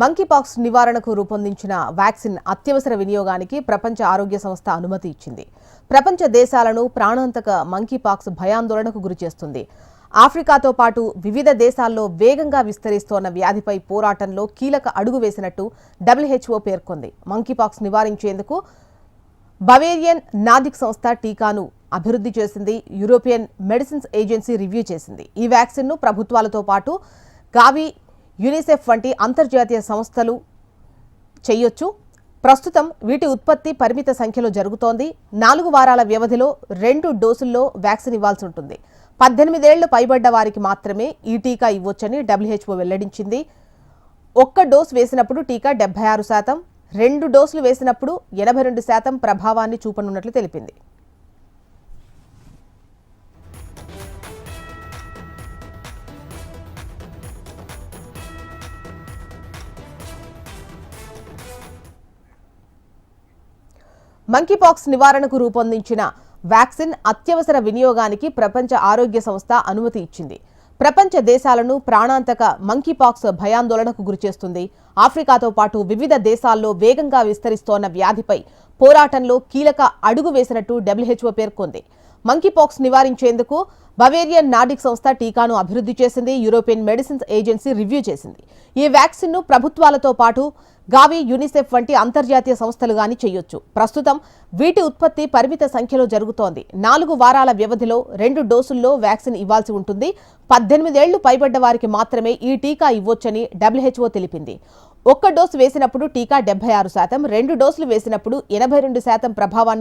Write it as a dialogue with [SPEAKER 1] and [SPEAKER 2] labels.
[SPEAKER 1] Monkeypox నివారణకు రూపొందించిన vaccine అత్యవసర వినియోగానికి ప్రపంచ ఆరోగ్య సంస్థ అనుమతి ఇచ్చింది. ప్రపంచ దేశాలను ప్రాణాంతక మంకీపాక్స్ భయాందోళనకు గురిచేస్తుంది ఆఫ్రికాతో పాటు వివిధ దేశాల్లో వేగంగా విస్తరిస్తోన్న వ్యాధిపై పోరాటంలో కీలక అడుగు వేసినట్టు డబ్ల్యూహెచ్ఓ పేర్కొంది. మంకీపాక్స్ నివారించేందుకు బవేరియన్ నాదిక్ సంస్థ టీకాను అభివృద్ధి చేసింది. యూరోపియన్ మెడిసిన్స్ ఏజెన్సీ రివ్యూ చేసింది. ఈ వ్యాక్సిన్ను ప్రభుత్వాలతో పాటు గావి యునిసెఫ్ వంటి అంతర్జాతీయ సంస్థలు చేయొచ్చు. ప్రస్తుతం వీటి ఉత్పత్తి పరిమిత సంఖ్యలో జరుగుతోంది. నాలుగు వారాల వ్యవధిలో రెండు డోసుల్లో వ్యాక్సిన్ ఇవ్వాల్సి ఉంటుంది. పద్దెనిమిదేళ్ళు పైబడ్డ వారికి మాత్రమే ఈ టీకా ఇవ్వొచ్చని డబ్ల్యూహెచ్ఓ వెల్లడించింది. ఒక్క డోస్ వేసినప్పుడు టీకా డెబ్బై ఆరు శాతం రెండు డోసులు వేసినప్పుడు ఎనభై రెండు శాతం ప్రభావాన్ని చూపనున్నట్లు తెలిపింది. మంకీపాక్స్ నివారణకు రూపొందించిన వ్యాక్సిన్ అత్యవసర వినియోగానికి ప్రపంచ ఆరోగ్య సంస్థ అనుమతి ఇచ్చింది. ప్రపంచ దేశాలను ప్రాణాంతక మంకీపాక్స్ భయాందోళనకు గురిచేస్తుంది ఆఫ్రికాతో పాటు వివిధ దేశాల్లో వేగంగా విస్తరిస్తోన్న వ్యాధిపై పోరాటంలో కీలక అడుగు వేసినట్టు డబ్ల్యూహెచ్ఓ పేర్కొంది. మంకీపాక్స్ నివారించేందుకు బవేరియన్ నాడిక్ సంస్థ టీకాను అభివృద్ధి చేసింది. యూరోపియన్ మెడిసిన్స్ ఏజెన్సీ రివ్యూ చేసింది. ఈ వ్యాక్సిన్ను ప్రభుత్వాలతో పాటు గావి యూనిసెఫ్ వంటి అంతర్జాతీయ సంస్థలు గాని చేయొచ్చు. ప్రస్తుతం వీటి ఉత్పత్తి పరిమిత సంఖ్యలో జరుగుతోంది. నాలుగు వారాల వ్యవధిలో రెండు డోసుల్లో వ్యాక్సిన్ ఇవ్వాల్సి ఉంటుంది. పద్దెనిమిదేళ్ళు పైబడ్డ వారికి మాత్రమే ఈ టీకా ఇవ్వొచ్చని డబ్ల్యూహెచ్ఓ తెలిపింది. ఒక్క డోసు వేసినప్పుడు టీకా డెబ్బై ఆరు శాతం రెండు డోసులు వేసినప్పుడు ఎనభై రెండు శాతం ప్రభావాన్ని